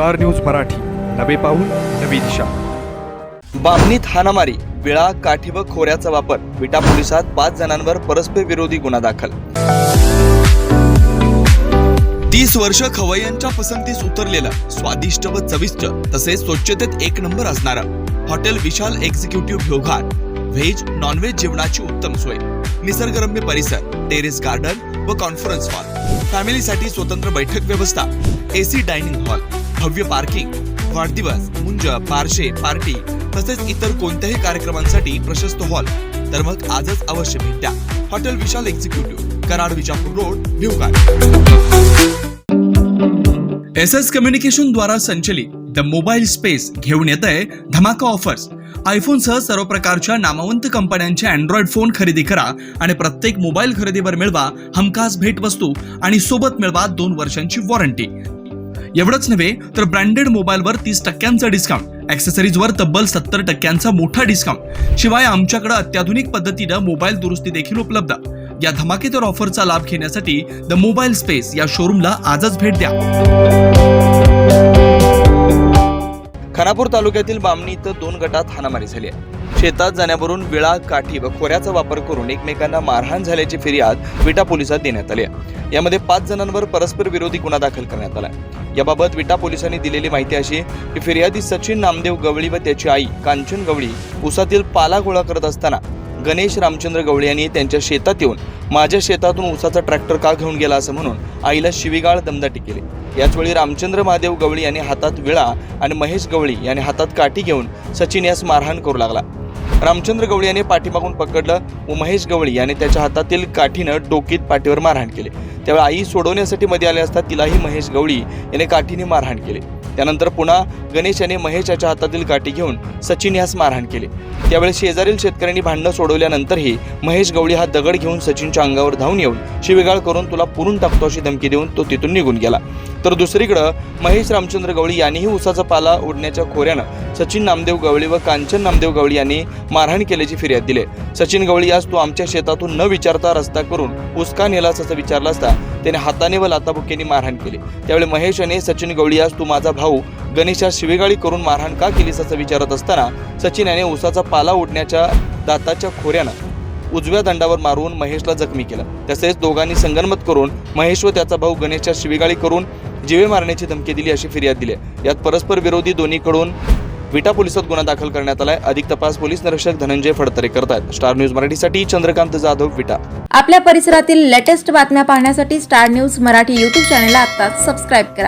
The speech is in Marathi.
Star news Marathi. नवे पाऊल नवी दिशा. बामणीत हाणामारी विळा काठी व खोऱ्याचा वापर. विटा पोलिसात पाच जणांवर परस्पर विरोधी गुन्हा दाखल. तीस वर्ष खवय्यांच्या पसंतीस उतरलेलं स्वादिष्ट व चविष्ट तसेच स्वच्छतेत एक नंबर असणारं हॉटेल विशाल एक्झिक्युटिव्ह भ्योघार व्हेज नॉनव्हेज जेवणाची उत्तम सोय. निसर्गरम्य परिसर टेरेस गार्डन व कॉन्फरन्स हॉल फॅमिलीसाठी स्वतंत्र बैठक व्यवस्था एसी डायनिंग हॉल भव्य पार्किंग वाढदिवस मुंज पारशे पार्टी तसेच इतर कोणत्याही कार्यक्रमांसाठी प्रशस्त हॉल. तर मग आजच अवश्य भेट. द्या hotel Vishal executive Karad Vijapur road भिवगार S S communication द्वारा संचलित द मोबाईल स्पेस घेऊन येत आहे धमाका ऑफर्स. आयफोनसह सर्व प्रकारच्या नामवंत कंपन्यांचे अँड्रॉइड फोन खरेदी करा आणि प्रत्येक मोबाईल खरेदीवर मिळवा हमखास भेटवस्तू आणि सोबत मिळवा दोन वर्षांची वॉरंटी. एवढंच नव्हे तर ब्रँडेड मोबाईलवर तीस टक्क्यांचा डिस्काउंट ॲक्सेसरीजवर तब्बल सत्तर टक्क्यांचा मोठा डिस्काउंट शिवाय आमच्याकडे अत्याधुनिक पद्धतीनं मोबाईल दुरुस्ती देखील उपलब्ध. या धमाकेदार ऑफरचा लाभ घेण्यासाठी द मोबाईल स्पेस या शोरूमला आजच भेट द्या. खानापूर तालुक्यातील बामणी इथं दोन गटात हाणामारी झाली आहे. शेतात जाण्यावरून विळा काठी व खोऱ्याचा वापर करून एकमेकांना मारहाण झाल्याची फिर्याद विटा पोलिसात देण्यात आली आहे. यामध्ये पाच जणांवर परस्पर विरोधी गुन्हा दाखल करण्यात आला याबाबत विटा पोलिसांनी दिलेली माहिती अशी की फिर्यादी सचिन नामदेव गवळी व त्याची आई कांचन गवळी उसातील पाला गोळा करत असताना गणेश रामचंद्र गवळी यांनी त्यांच्या शेतात येऊन माझ्या शेतातून उसाचा ट्रॅक्टर का घेऊन गेला असं म्हणून आईला शिवीगाळ दमदाटी केली. याचवेळी रामचंद्र महादेव गवळी यांनी हातात विळा आणि महेश गवळी यांनी हातात काठी घेऊन सचिन यास मारहाण करू लागला. रामचंद्र गवळी याने पाठीमागून पकडलं. व महेश गवळी याने त्याच्या हातातील काठीनं डोकीत पाठीवर मारहाण केली. त्यावेळी आई सोडवण्यासाठी मध्ये आले असता तिलाही महेश गवळी याने काठीने मारहाण केली. त्यानंतर पुन्हा गणेश याने महेश याच्या हातातील काठी घेऊन सचिन यास मारहाण केली. त्यावेळी शेजारील शेतकऱ्यांनी भांडणं सोडवल्यानंतरही महेश गवळी हा दगड घेऊन सचिनच्या अंगावर धावून येऊन शिवेगाळ करून तुला पुरून टाकतो अशी धमकी देऊन तो तिथून निघून गेला. तर दुसरीकडं महेश रामचंद्र गवळी यांनीही उसाचा पाला उडण्याच्या खोऱ्यानं सचिन नामदेव गवळी व कांचन नामदेव गवळी यांनी मारहाण केल्याची फिर्याद दिली. सचिन गवळी आज तू आमच्या शेतातून न विचारता रस्ता करून ऊस का नेलास असं विचारला असता त्याने हाताने व लाताबुक्यांनी मारहाण केली. त्यावेळी महेश याने सचिन गवळी आज तू माझा भाऊ गणेशा शिवेगाळी करून मारहाण का केलीस असं विचारत असताना सचिन याने उसाचा पाला उडण्याच्या दाताच्या खोऱ्यानं उजव्या दंडावर मारून महेशला जखमी केलं. तसेच दोघांनी संगनमत करून महेश व त्याचा भाऊ गणेशच्या शिवीगाळी करून जीवे मारण्याची धमकी दिली अशी फिर्याद दिली आहे. यात परस्पर विरोधी दोन्हीकडून विटा पोलिसात गुन्हा दाखल करण्यात आलाय. अधिक तपास पोलीस निरीक्षक धनंजय फडतरे करतात स्टार न्यूज मराठीसाठी चंद्रकांत जाधव विटा. आपल्या परिसरातील लेटेस्ट बातम्या पाहण्यासाठी स्टार न्यूज मराठी युट्यूब चॅनलला आता सबस्क्राईब करा.